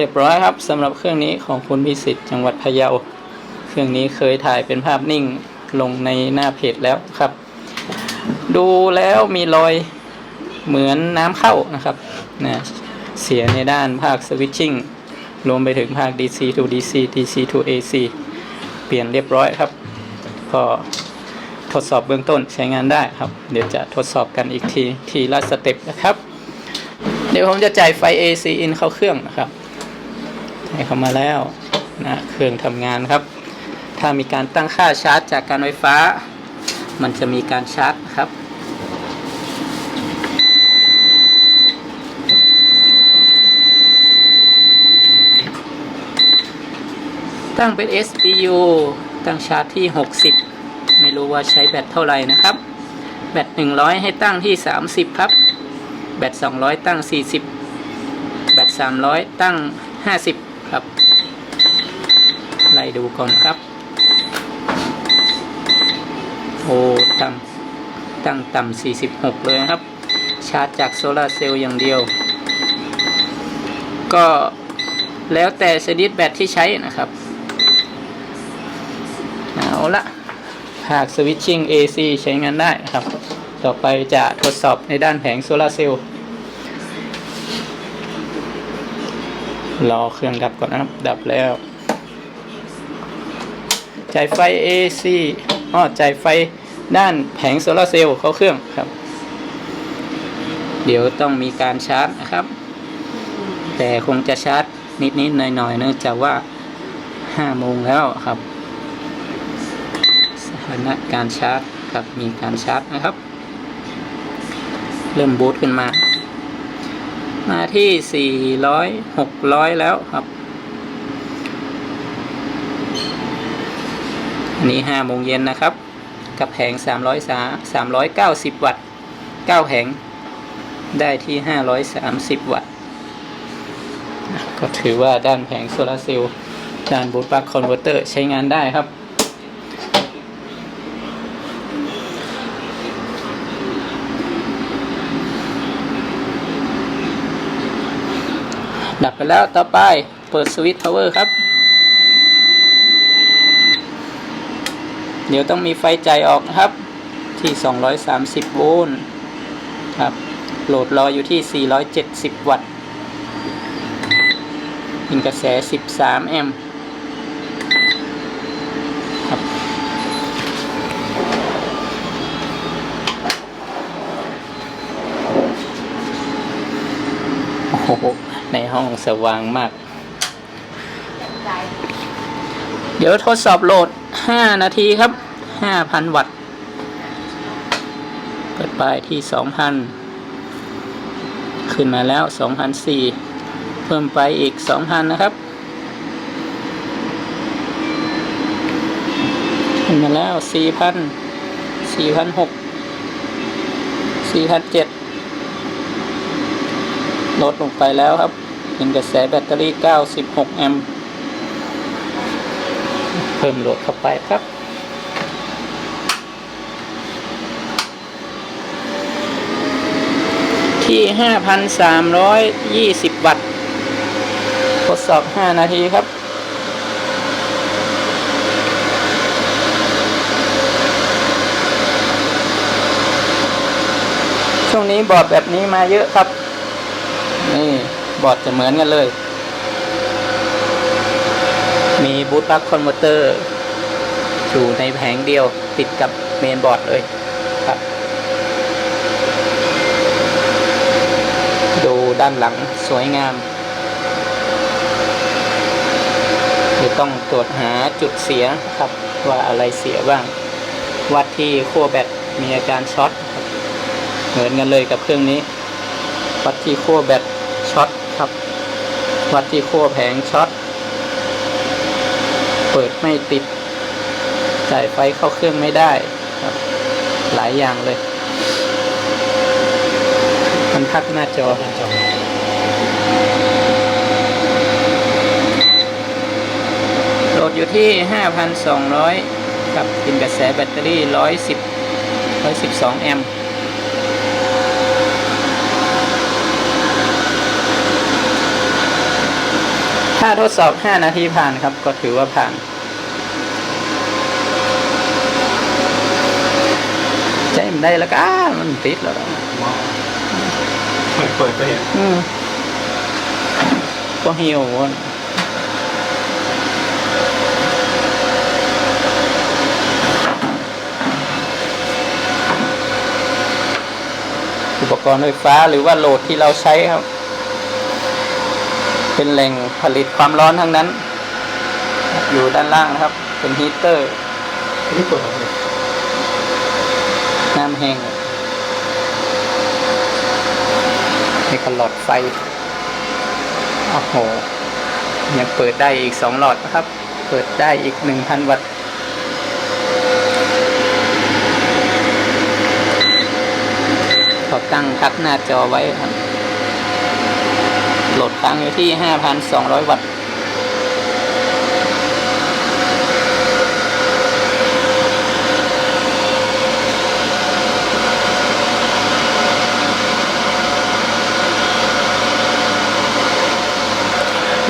รียบร้อยครับสำหรับเครื่องนี้ของคุณพิสิทธิ์จังหวัดพะเยา เครื่องนี้เคยถ่ายเป็นภาพนิ่งลงในหน้าเพจแล้วครับ ดูแล้วมีรอยเหมือนน้ำเข้านะครับนะเสียในด้านภาคสวิตชิ่งรวมไปถึงภาค DC to DC DC to AC เปลี่ยนเรียบร้อยครับ ก็ทดสอบเบื้องต้นใช้งานได้ครับ เดี๋ยวจะทดสอบกันอีกทีทีละสเต็ปนะครับ เดี๋ยวผมจะจ่ายไฟ AC in เข้าเครื่องนะครับ ให้เข้ามาแล้วนะเครื่องทำงานครับ ถ้ามีการตั้งค่าชาร์จจากการไฟฟ้า มันจะมีการชาร์จครับตั้งเป็น SPU ตั้งชาร์จที่ 60 ไม่รู้ว่าใช้แบตเท่าไหร่นะครับ แบต 100 ให้ตั้งที่ 30 ครับ แบต 200 ตั้ง 40 แบต 300 ตั้ง 50 ครับไล่ดูก่อนครับ โอ้ต่ำตั้งต่ำ46 เลยนะครับ ชาร์จจากโซลาร์เซลล์อย่างเดียว ก็แล้วแต่ชนิดแบตที่ใช้นะครับ เอาละภาคสวิตชิ่ง AC ใช้งานได้ครับ ต่อไปจะทดสอบในด้านแผงโซลาร์เซลล์ รอเครื่องดับก่อนนะครับ ดับแล้ว จ่ายไฟ AC อ๋อจ่ายไฟด้านแผงโซลาเซลล์เข้าเครื่องครับ เดี๋ยวต้องมีการชาร์จนะครับ แต่คงจะชาร์จนิดๆหน่อยๆเนื่องจากว่า5โมงแล้วครับสถานะการชาร์จครับมีการชาร์จนะครับ เริ่มบูตขึ้นมา มาที่400 600แล้วครับ อันนี้5โมงเย็นนะครับ กับแผง300 390วัตต์9แผงได้ที่530วัตต์ ก็ถือว่าด้านแผงโซลาร์เซลล์ด้านบูตปลั๊กคอนเวอร์เตอร์ใช้งานได้ครับ ดับไปแล้วต่อไปเปิดสวิตช์พาวเวอร์ครับ เดี๋ยวต้องมีไฟใจออกนะครับ ที่ 230 โวลต์ครับโหลดรออยู่ที่ 470 วัตต์อินกระแส 13 แอมป์ครับ โอ้โห ใน ห้องสว่างมาก เดี๋ยวทดสอบโหลด 5 นาทีครับ 5,000 วัตต์ เปิดไปที่ 2,000 ขึ้นมาแล้ว 2,004 เพิ่มไปอีก 2,000 นะครับ ขึ้นมาแล้ว 4,000 4,600 4,700ลดลงไปแล้วครับ เป็นกระแสแบตเตอรี่ 96 แอมป์เพิ่มโหลดเข้าไปครับที่ 5,320 วัตต์ ทดสอบ 5 นาทีครับ ช่วงนี้บอร์ดแบบนี้มาเยอะครับ บอร์ดจะเหมือนกันเลย มีบูตปลั๊กคอนเวอร์เตอร์อยู่ในแผงเดียวติดกับเมนบอร์ดเลยครับ ดูด้านหลังสวยงามเดี๋ยวต้องตรวจหาจุดเสียครับ ว่าอะไรเสียบ้าง วัดที่ขั้วแบตมีอาการช็อตเหมือนกันเลยกับเครื่องนี้ วัดที่ขั้วแบตช็อต ครับ วัดที่ขั้วแผงช็อต เปิดไม่ติด จ่ายไฟเข้าเครื่องไม่ได้ครับ หลายอย่างเลย มันพักหน้าจอโหลดอยู่ที่ 5,200 ครับกินกระแสแบตเตอรี่ 110 112 แอมป์ ถ้าทดสอบ 5 นาทีผ่านครับ ก็ถือว่าผ่านใจมันได้แล้วก็อ้ามันติดแล้วล่ะเปิดเปิดไปเห็นอืมก็หิววนอุปกรณ์ไฟฟ้าหรือว่าโหลดที่เราใช้ครับ เป็นแหล่งผลิตความร้อนทั้งนั้น อยู่ด้านล่างนะครับ เป็นฮีเตอร์นี่เปิดน้ำแห้งนี่ก็หลอดไฟ โอ้โห ยังเปิดได้อีกสองหลอดนะครับ เปิดได้อีกหนึ่งพันวัตต์ขอตั้งพักหน้าจอไว้ครับ โหลดค้างอยู่ที่ 5,200 วัตต์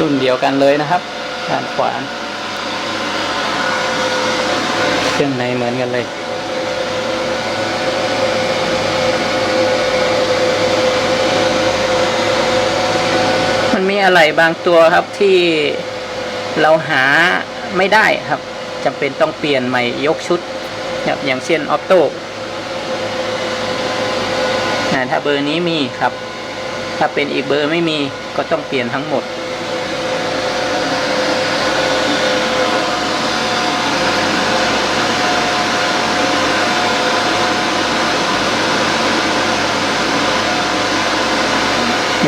รุ่นเดียวกันเลยนะครับ ด้านขวาเครื่องในเหมือนกันเลย มันมี อะไรบางตัวครับที่เราหาไม่ได้ครับจำเป็นต้องเปลี่ยนใหม่ยกชุดครับอย่างเช่นออโต้ถ้าเบอร์นี้มีครับ ถ้าเป็นอีกเบอร์ไม่มีก็ต้องเปลี่ยนทั้งหมด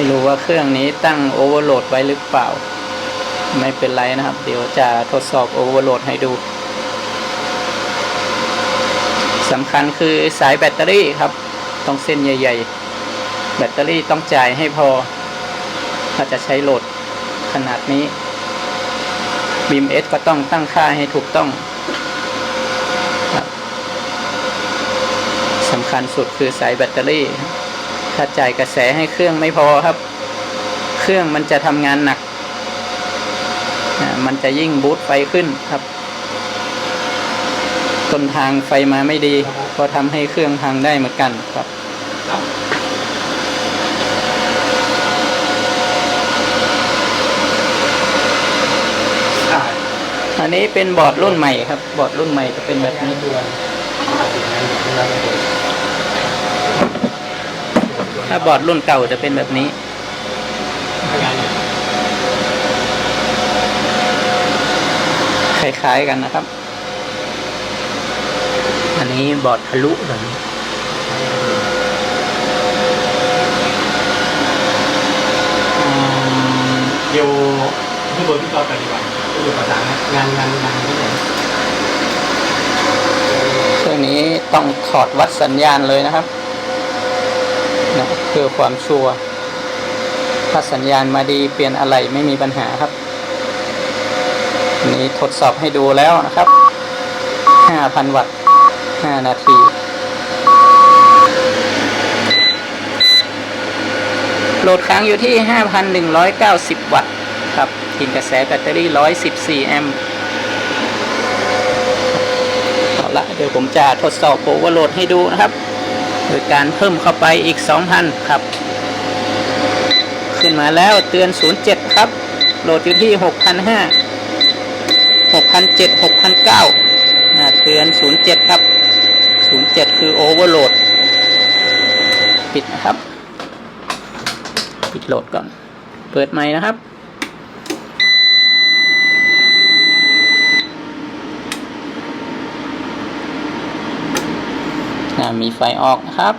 ไม่รู้ว่าเครื่องนี้ตั้งโอเวอร์โหลดไว้หรือเปล่า ไม่เป็นไรนะครับ เดี๋ยวจะทดสอบโอเวอร์โหลดให้ดูสำคัญคือสายแบตเตอรี่ครับ ต้องเส้นใหญ่ ๆ แบตเตอรี่ต้องจ่ายให้พอ ถ้าจะใช้โหลดขนาดนี้บีมเอสก็ต้องตั้งค่าให้ถูกต้องสำคัญสุดคือสายแบตเตอรี่ ถ้าจ่ายกระแสให้เครื่องไม่พอครับ เครื่องมันจะทำงานหนัก มันจะยิ่งบูตไฟขึ้นครับ ต้นทางไฟมาไม่ดี ก็ทำให้เครื่องพังได้เหมือนกันครับอันนี้เป็นบอร์ดรุ่นใหม่ครับ บอร์ดรุ่นใหม่จะเป็นแบบนี้ด่วน ถ้าบอร์ดรุ่นเก่าจะเป็นแบบนี้ คล้ายๆกันนะครับ อันนี้บอร์ดทะลุแบบนี้เดี๋ยวที่บนที่เราไปดีกว่าดูภาษางงานงานงานที่ไหนเครื่องนี้ต้องถอดวัดสัญญาณเลยนะครับนะ เพื่อความชัวร์ถ้าสัญญาณมาดีเปลี่ยนอะไรไม่มีปัญหาครับนนี้ทดสอบให้ดูแล้วนะครับ 5,000 วัตต์ 5 นาทีโหลดค้างอยู่ที่ 5,190 วัตต์ครับกินกระแสแบตเตอรี่ 114 แอมป์เอาละเดี๋ยวผมจะทดสอบโอเวอร์โหลดให้ดูนะครับ โดยการเพิ่มเข้าไปอีก 2,000 ครับ ขึ้นมาแล้วเตือน 07 ครับ โหลดอยู่ที่ 6,500 6,700 6,900น่าเตือน 07 ครับ 07 คือโอเวอร์โหลด ปิดนะครับ ปิดโหลดก่อน เปิดใหม่นะครับ มีไฟออกนะครับ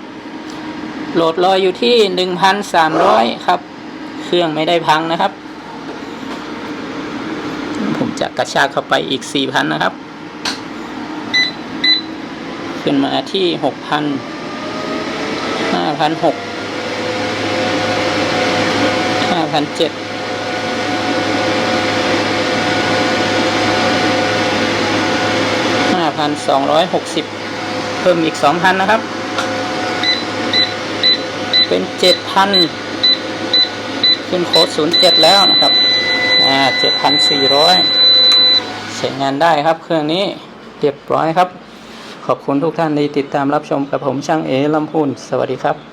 โหลดรอยอยู่ที่หนึ่งพันสามร้อยครับ เครื่องไม่ได้พังนะครับ ผมจะกระชากเข้าไปอีกสี่พันนะครับ ขึ้นมาที่หกพันห้าพันหกห้าพันเจ็ดห้าพันสองร้อยหกสิบ เพิ่มอีกสองพันนะครับ เป็นเจ็ดพันขึ้นโค้ดศูนย์เจ็ดแล้วนะครับ อ่าเจ็ดพันสี่ร้อยใช้งานได้ครับเครื่องนี้เรียบร้อยครับ ขอบคุณทุกท่านที่ติดตามรับชมกับผมช่างเอลำพูน สวัสดีครับ